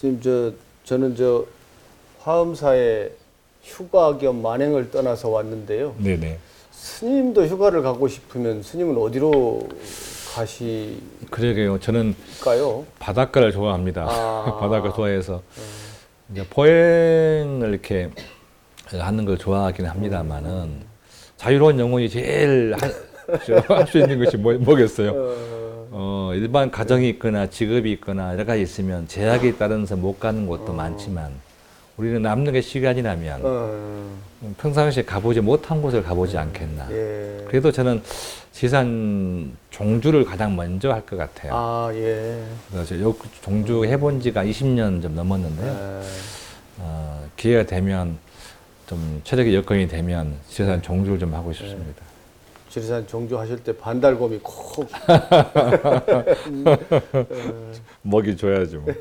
스님 저 저는 저 화엄사에 휴가 겸 만행을 떠나서 왔는데요. 네네. 스님도 휴가를 가고 싶으면 스님은 어디로 가실까요? 그러게요. 저는 바닷가를 좋아합니다. 아. 바닷가 좋아해서 이제 포행을 이렇게 하는 걸 좋아하긴 합니다만은 자유로운 영혼이 제일 할 수 있는 것이 뭐, 뭐겠어요? 어, 어, 일반 가정이 있거나 직업이 있거나 여러 가지 있으면 제약에 따라서 못 가는 곳도 많지만 우리는 남는 게 시간이라면 어, 평상시에 가보지 못한 곳을 가보지 않겠나. 예. 그래도 저는 지산 종주를 가장 먼저 할 것 같아요. 아, 예. 그래서 저 요- 종주 해본 지가 20년 좀 넘었는데요. 예. 어, 기회가 되면 좀 체력의 여건이 되면 지산 종주를 좀 하고 싶습니다. 지리산 종주 하실 때 반달곰이 콕 먹이 줘야죠. 뭐.